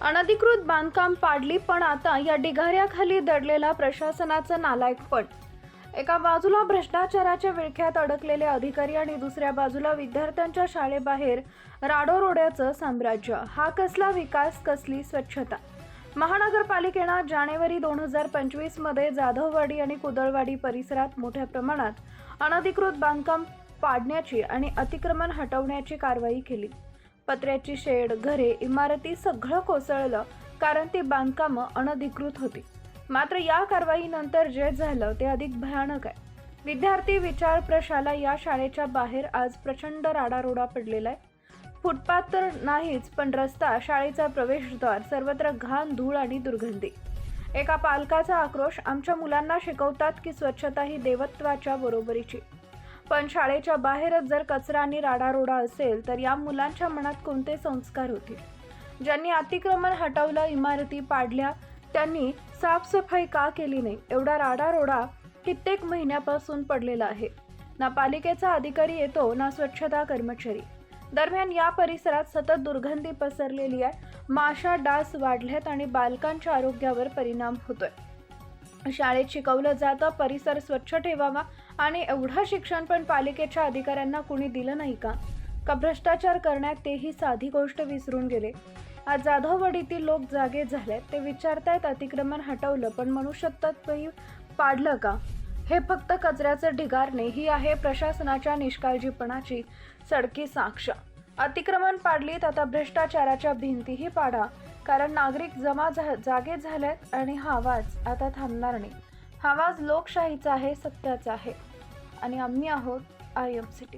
अनधिकृत बांधकाम पाडली पण आता या ढिगाऱ्याखाली दडलेला प्रशासनाचं नालायकपण एका बाजूला भ्रष्टाचाराच्या विळख्यात अडकलेले अधिकारी आणि दुसऱ्या बाजूला विद्यार्थ्यांच्या शाळेबाहेर राडोरोड्याचं साम्राज्य. हा कसला विकास कसली स्वच्छता? महानगरपालिकेनं जानेवारी दोन हजार पंचवीसमध्ये जाधववाडी आणि कुदळवाडी परिसरात मोठ्या प्रमाणात अनधिकृत बांधकाम पाडण्याची आणि अतिक्रमण हटवण्याची कारवाई केली. पत्र्याची शेड घरे इमारती सगळं कोसळलं कारण ती बांधकामं अनधिकृत होती. मात्र या कारवाईनंतर जे झालं ते अधिक भयानक आहे. विद्यार्थी विचार प्रशाला या शाळेच्या बाहेर आज प्रचंड राडारोडा पडलेला आहे. फुटपाथ तर नाहीच पण रस्ता शाळेचा प्रवेशद्वार सर्वत्र घाण धूळ आणि दुर्गंधी. एका पालकाचा आक्रोश आमच्या मुलांना शिकवतात की स्वच्छता ही देवत्वाच्या बरोबरीची. पण शाळेच्या बाहेरच जर कचरा आणि राडारोडा असेल तर या मुलांच्या मनात कोणते संस्कार होतील? ज्यांनी अतिक्रमण हटवलं इमारती पाडल्या त्यांनी साफसफाई का केली नाही? एवढा राडारोडा कित्येक महिन्यापासून पडलेला आहे. ना पालिकेचा अधिकारी येतो ना स्वच्छता कर्मचारी. दरम्यान या परिसरात सतत दुर्गंधी पसरलेली आहे. माशा डास वाढल्यात आणि बालकांच्या आरोग्यावर परिणाम होतोय. शाळेत शिकवलं जातं परिसर स्वच्छ ठेवावा आणि एवढं शिक्षण पण पालिकेच्या अधिकाऱ्यांना कुणी दिलं नाही का? का भ्रष्टाचार करण्यात तेही साधी गोष्ट विसरून गेले? आज जाधववाडीतील लोक जागे झालेत ते विचारतायत अतिक्रमण हटवलं पण मनुष्यत्वही पाडलं का? हे फक्त कचऱ्याचं ढिगारणे ही आहे प्रशासनाच्या निष्काळजीपणाची सडकी साक्ष. अतिक्रमण पाडलीत आता भ्रष्टाचाराच्या भिंतीही पाडा. कारण नागरिक जमा झा जागे झालेत आणि हा आवाज आता थांबणार नाही. हा आवाज लोकशाहीचा आहे सत्याचा आहे. आणि आम्ही आहोत आय एम सिटी